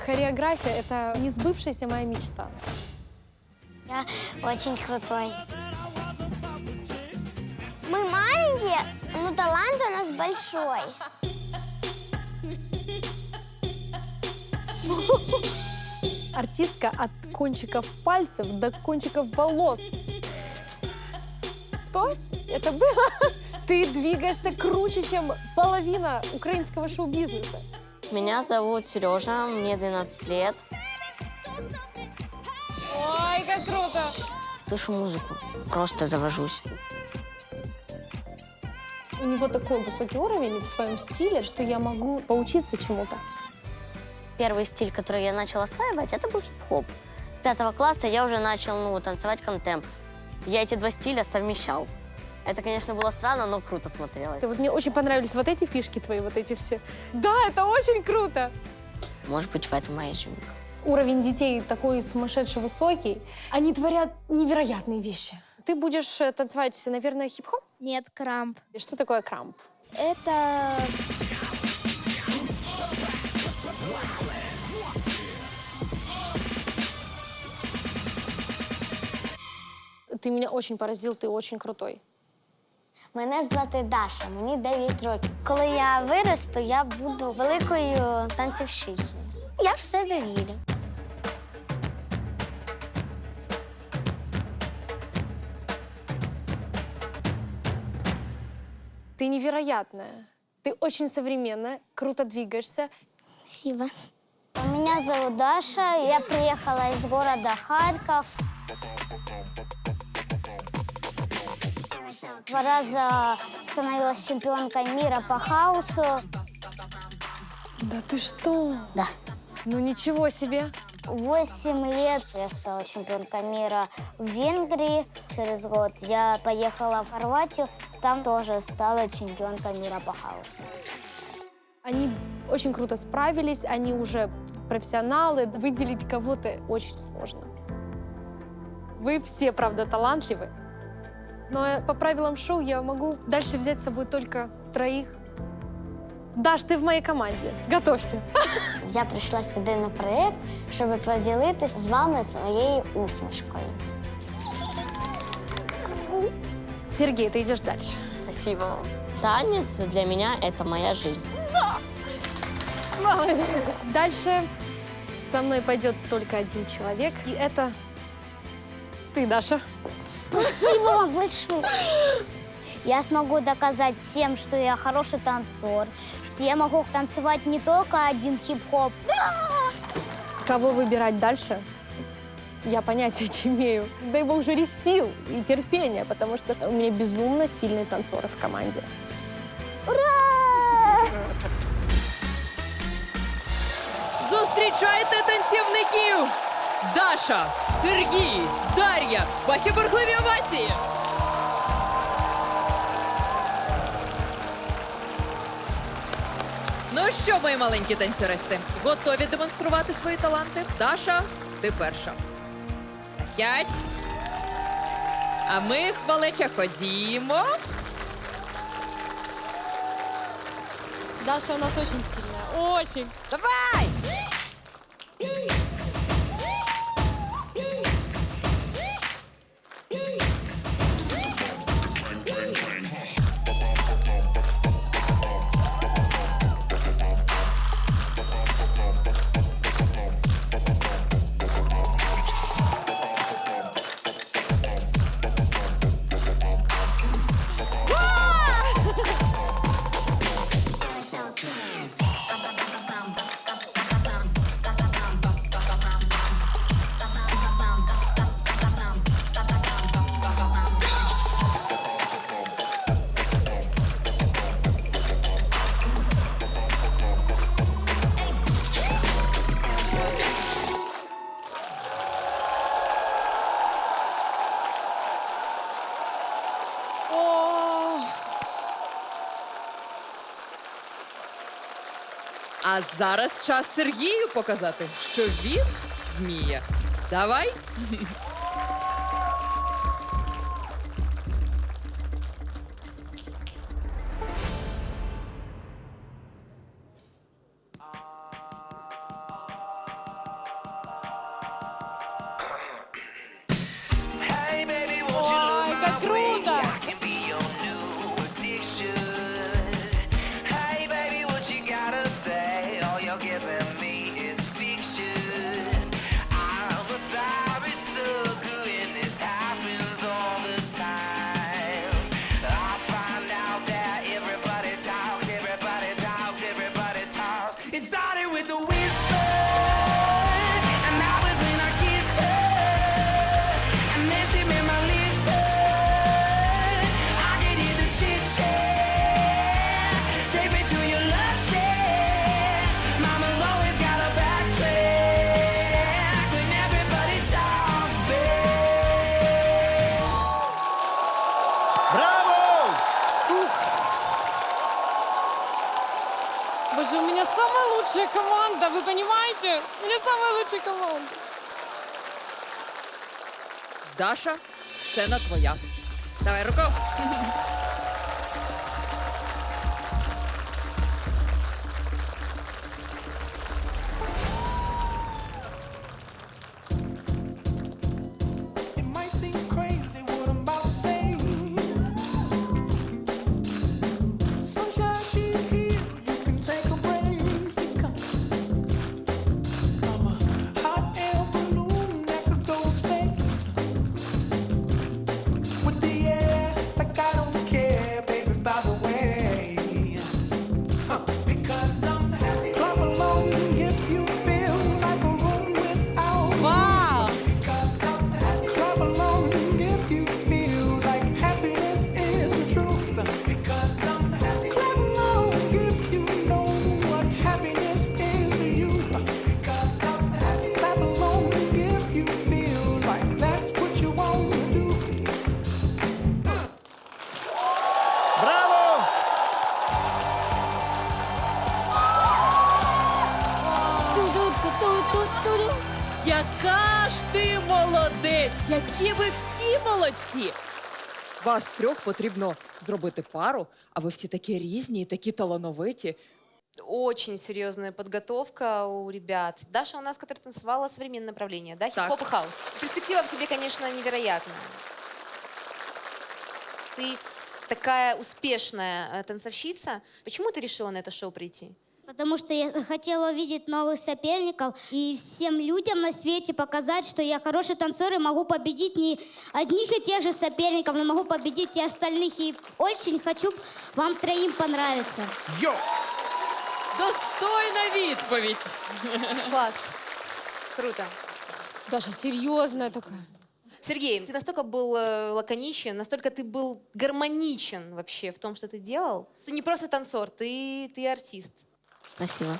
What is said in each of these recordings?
хореография — это не сбывшаяся моя мечта. Я очень крутой. Мы маленькие, но талант у нас большой. Артистка от кончиков пальцев до кончиков волос. Что это было? Ты двигаешься круче, чем половина украинского шоу-бизнеса. Меня зовут Сережа, мне 12 лет. Ой, как круто! Слышу музыку, просто завожусь. У него такой высокий уровень в своем стиле, что я могу поучиться чему-то. Первый стиль, который я начала осваивать, это был хип-хоп. С пятого класса я уже начал ну, танцевать контемп. Я эти два стиля совмещал. Это, конечно, было странно, но круто смотрелось. Вот мне очень понравились вот эти фишки твои, вот эти все. Да, это очень круто. Может быть, в этом моя изюминка. Уровень детей такой сумасшедший высокий. Они творят невероятные вещи. Ты будешь э, танцевать, наверное, хип-хоп? Нет, крамп. И Что такое крамп? Это Ты меня очень поразил, ты очень крутой. Мене звати Даша, мені 9 років. Коли я виросту, я буду великою танцівщицею. Я в себе вірю. Ты невероятная. Ты очень современная, круто двигаешься. Спасибо. Меня зовут Даша, я приехала из города Харьков. Два раза становилась чемпионкой мира по хаосу. Да ты что? Да. Ну ничего себе. Восемь лет я стала чемпионкой мира в Венгрии. Через год я поехала в Хорватию. Там тоже стала чемпионкой мира по хаосу. Они очень круто справились, они уже профессионалы. Выделить кого-то очень сложно. Вы все, правда, талантливы. Но э, по правилам шоу я могу дальше взять с собой только троих. Даш, ты в моей команде. Готовься. Я прийшла сюди на проєкт, щоб поділитися з вами своєю усмішкою. Сергей, ты идешь дальше. Спасибо вам. Танец для меня — это моя жизнь. Дальше со мной пойдет только один человек, и это ты, Даша. Спасибо вам большое. Я смогу доказать всем, что я хороший танцор, что я могу танцевать не только один хип-хоп. Кого выбирать дальше? Я понятия не имею. Дай бог жюри сил и терпения, потому что у меня безумно сильные танцоры в команде. Ура! Зустрічайте танцівників! Даша, Сергій, Дар'я, ваші бурхливі овації! Ну що, мої маленькі танцюристи, готові демонструвати свої таланти? Даша, ти перша. П'ять. А ми, малеча, ходімо. Даша у нас очень сильная. Очень. Давай! А зараз час Сергію показати, що він вміє. Давай. Же у меня самая лучшая команда, вы понимаете? У меня самая лучшая команда. Даша, сцена твоя. Давай руку. молодці! Вас трьох потрібно зробити пару, а ви всі такі різні і такі талановиті. Очень серьезная подготовка у ребят. Даша у нас, которая танцевала современное направление, да, Так. хип-хоп и хаус. Перспектива в тебе, конечно, невероятная. Ты такая успешная э, танцовщица. Почему ты решила на это шоу прийти? Потому что я хотела увидеть новых соперников и всем людям на свете показать, что я хороший танцор и могу победить не одних и тех же соперников, но могу победить и остальных. И очень хочу вам троим понравиться. Йо! Достойна відповідь! Класс. Круто. Даша серьезная такая. Сергей, ты настолько был э, лаконичен, настолько ты был гармоничен вообще в том, что ты делал. Ты не просто танцор, ты, ты артист. Спасибо.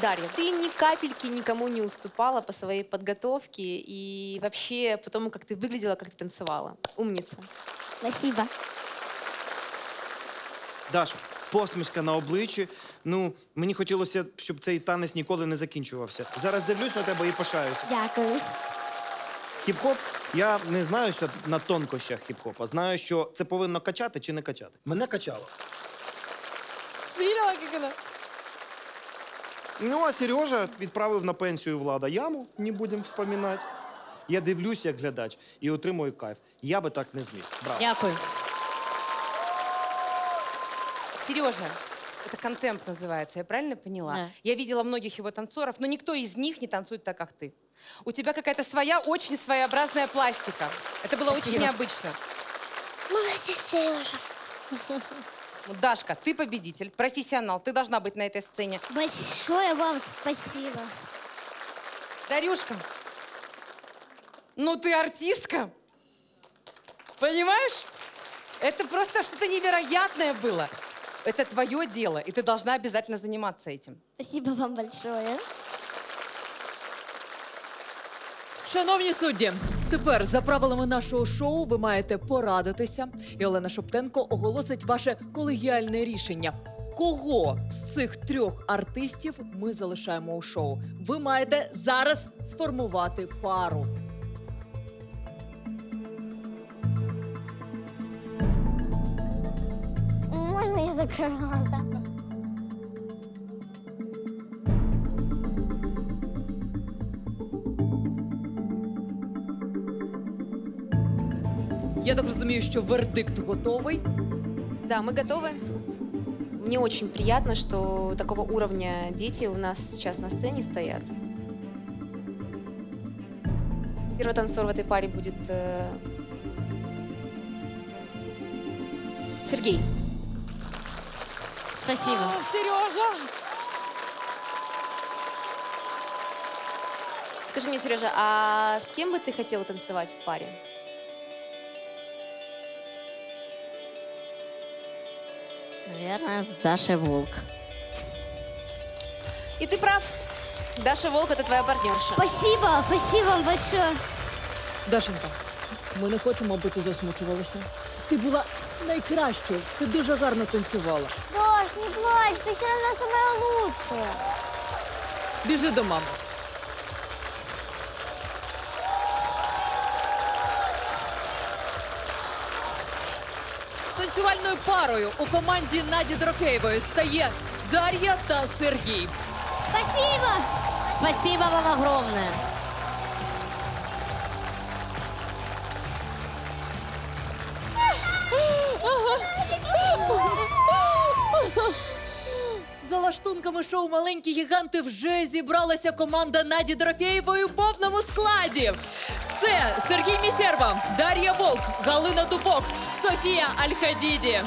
Дарья, ты ни капельки никому не уступала по своей подготовке и вообще по тому, как ты выглядела, как ты танцевала. Умница. Спасибо. Даша, посмішка на обличчі. Ну, мені хотілося, щоб цей танець ніколи не закінчувався. Зараз дивлюсь на тебе і пишаюся. Дякую. Хіп-хоп, я не знаюся на тонкощах хіп-хопа. Знаю, що це повинно качати чи не качати. Мене качало. Видела, как она? Ну, а Сережа відправив на пенсію влада яму, не будемо вспоминати. Я дивлюсь як глядач і отримую кайф. Я би так не зміг. Браво. Дякую. Сережа, это контемп называется, я правильно поняла? Да. Я видела многих его танцоров, но никто из них не танцует так, как ты. У тебя какая-то своя, очень своеобразная пластика. Это было очень Спасибо. необычно. Молодец, Сережа. Ну, Дашка, ты победитель, профессионал, ты должна быть на этой сцене. Большое вам спасибо. Дарюшка, ну ты артистка. Понимаешь? Это просто что-то невероятное было. Это твое дело, и ты должна обязательно заниматься этим. Спасибо вам большое. Шановні судді, тепер за правилами нашого шоу ви маєте порадитися, і Олена Шоптенко оголосить ваше колегіальне рішення. Кого з цих трьох артистів ми залишаємо у шоу? Ви маєте зараз сформувати пару. Можно я закрою глаза? Я так розумію, що вердикт готовий. Да, мы готовы. Мне очень приятно, что такого уровня дети у нас сейчас на сцене стоят. Первый танцор в этой паре будет э, Сергей. Спасибо. Сережа! Скажи мне, Сережа, а с кем бы ты хотела танцевать в паре? Наверное, с Дашей Волк. И ты прав. Даша Волк это твоя партнерша. Спасибо, спасибо вам большое. Дашенька, ми не хочемо, аби ти засмучувалася. Ти була найкращою, ти дуже гарно танцювала. Да, Маш, не плачь, ты все равно самая лучшая. Біжи до мами. Танцювальною парою у команді Наді Дорофеєвої стає Дар'я та Сергій. Спасибо! Спасибо вам огромное. Лаштунками шоу Маленькі гіганти вже зібралася команда Наді Дорофєєвої у повному складі. Це Сергій Місерва, Дар'я Волк, Галина Дубок, Софія Альхадіді.